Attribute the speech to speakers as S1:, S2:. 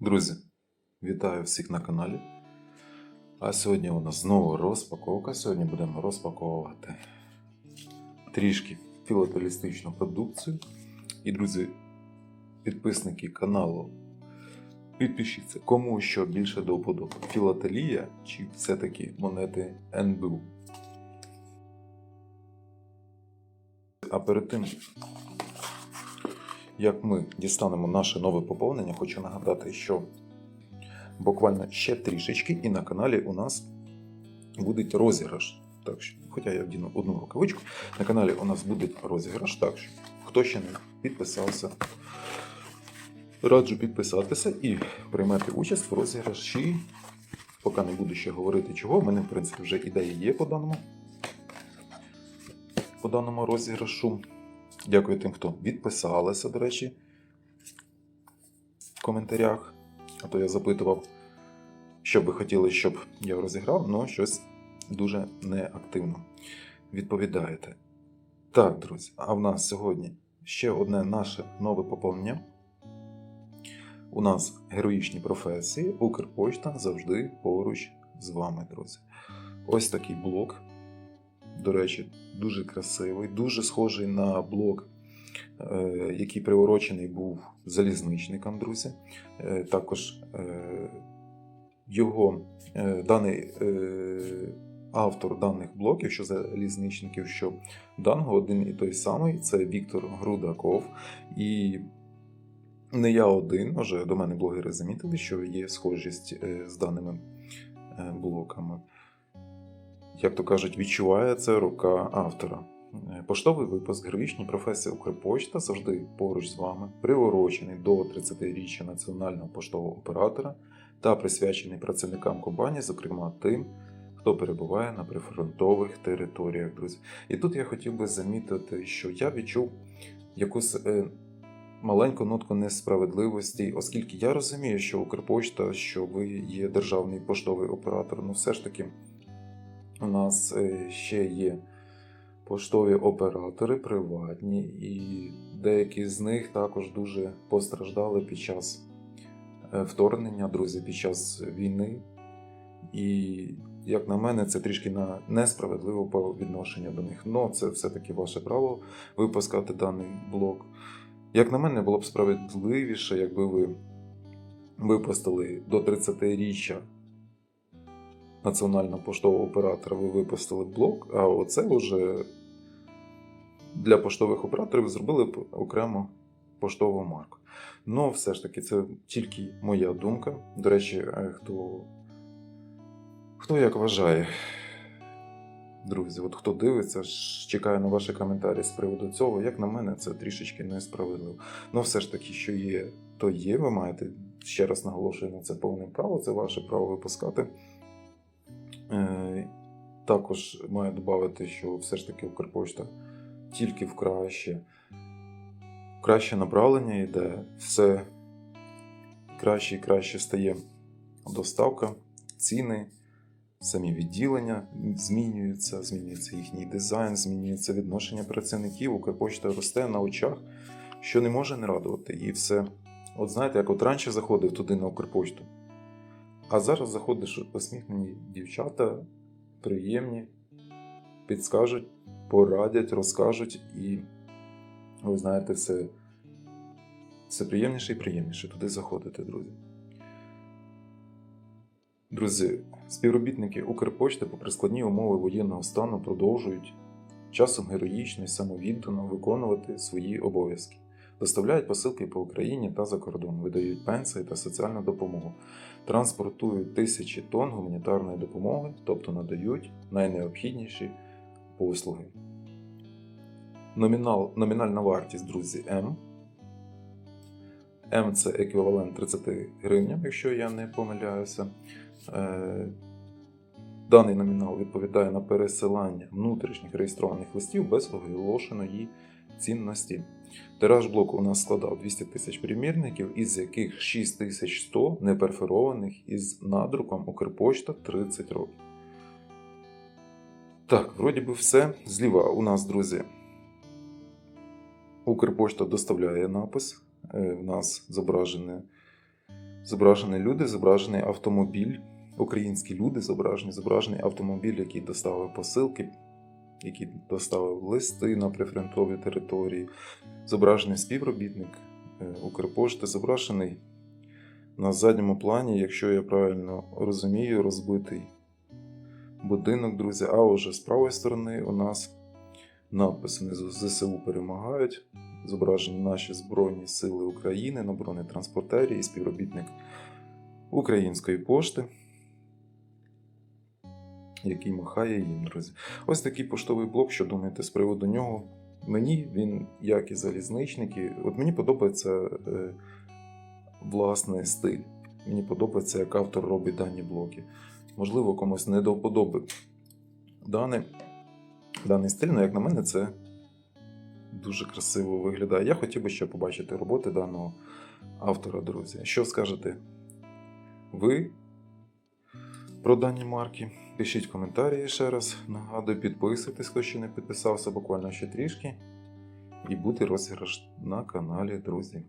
S1: Друзі, вітаю всіх на каналі. А сьогодні у нас знову розпаковка. Сьогодні будемо розпаковувати трішки філателістичну продукцію. І, друзі, підписники каналу, підпишіться, кому що більше до вподоби. Філателія чи все-таки монети НБУ. А перед тим, як ми дістанемо наше нове поповнення, хочу нагадати, що буквально ще трішечки, і на каналі у нас буде розіграш. Так що, хоча я вдіну одну рукавичку, на каналі у нас буде розіграш. Так що, хто ще не підписався, раджу підписатися і приймати участь в розіграші. Поки не буду ще говорити чого, в мене, в принципі, вже ідея є по даному, по даному розіграшу. Дякую тим, хто відписалися, до речі, в коментарях. А то я запитував, що би хотіли, щоб я розіграв, але щось дуже неактивно відповідаєте. Так, друзі, а в нас сьогодні ще одне наше нове поповнення. У нас героїчні професії. Укрпочта завжди поруч з вами, друзі. Ось такий блок. До речі, дуже красивий, дуже схожий на блок, е, який приурочений був залізничникам, друзі. Е, Також е, його даний автор даних блоків, що залізничників, що даного один і той самий це Віктор Грудаков. І не я один, вже до мене блогери замітили, що є схожість з даними блоками як то кажуть, відчуває це рука автора. Е, Поштовий випуск героїчні професії Укрпочта завжди поруч з вами, приурочений до 30-річчя національного поштового оператора та присвячений працівникам компанії, зокрема тим, хто перебуває на прифронтових територіях, друзі. І тут я хотів би замітити, що я відчув якусь е, маленьку нотку несправедливості, оскільки я розумію, що Укрпочта, що ви є державний поштовий оператор, ну все ж таки у нас е, ще є поштові оператори приватні, і деякі з них також дуже постраждали під час е, вторгнення, друзі, під час війни. І, як на мене, це трішки на несправедливо по відношенню до них. Ну, це все-таки ваше право випускати даний блок. Як на мене, було б справедливіше, якби ви випустили до 30-річчя національного поштового оператора ви випустили блок, а оце вже для поштових операторів зробили окремо поштову марку. Ну, все ж таки, це тільки моя думка. До речі, е, хто, хто як вважає, друзі, от хто дивиться, ж чекаю на ваші коментарі з приводу цього. Як на мене, це трішечки несправедливо. Ну, все ж таки, що є, то є. Ви маєте ще раз наголошую на це повне право, це ваше право випускати. Е, Також маю додати, що все ж таки Укрпошта тільки в краще, краще направлення йде, все краще і краще стає доставка, ціни, самі відділення змінюються, змінюється їхній дизайн, змінюється відношення працівників. Укрпошта росте на очах, що не може не радувати. І все. От знаєте, як от раніше заходив туди на Укрпошту. А зараз заходиш посміхнені дівчата, приємні, підскажуть, порадять, розкажуть, і ви знаєте, все, все приємніше і приємніше туди заходити, друзі. Друзі, співробітники Укрпошти, попри складні умови воєнного стану, продовжують часом героїчно і самовіддано виконувати свої обов'язки. Доставляють посилки по Україні та за кордон, видають пенсії та соціальну допомогу, транспортують тисячі тонн гуманітарної допомоги, тобто надають найнеобхідніші послуги. Номінал, номінальна вартість, друзі, М. М це еквівалент 30 гривням, якщо я не помиляюся. Е, Даний номінал відповідає на пересилання внутрішніх реєстрованих листів без оголошеної цінності. Тираж блоку у нас складав 200 тисяч примірників, із яких 6100 неперфорованих із надруком Укрпочта 30 років. Так, вроді би все. Зліва у нас, друзі, Укрпошта доставляє напис. Е, В нас зображене Зображені люди, зображений автомобіль, українські люди зображені, зображений автомобіль, який доставив посилки, який доставив листи на прифронтові території, зображений співробітник е, Укрпошти, зображений на задньому плані, якщо я правильно розумію, розбитий будинок, друзі. А вже з правої сторони у нас надписи внизу ЗСУ перемагають. Зображені наші Збройні Сили України на бронетранспортері і співробітник Української пошти, який махає їм, друзі. Ось такий поштовий блок, що думаєте з приводу нього. Мені він, як і залізничники, от мені подобається е, власний стиль. Мені подобається, як автор робить дані блоки. Можливо, комусь не до вподоби даний, даний стиль, але як на мене, це дуже красиво виглядає. Я хотів би ще побачити роботи даного автора, друзі. Що скажете ви про дані марки? Пишіть коментарі ще раз. Нагадую, підписуйтесь, хто ще не підписався, буквально ще трішки. І буде розіграш на каналі, друзі.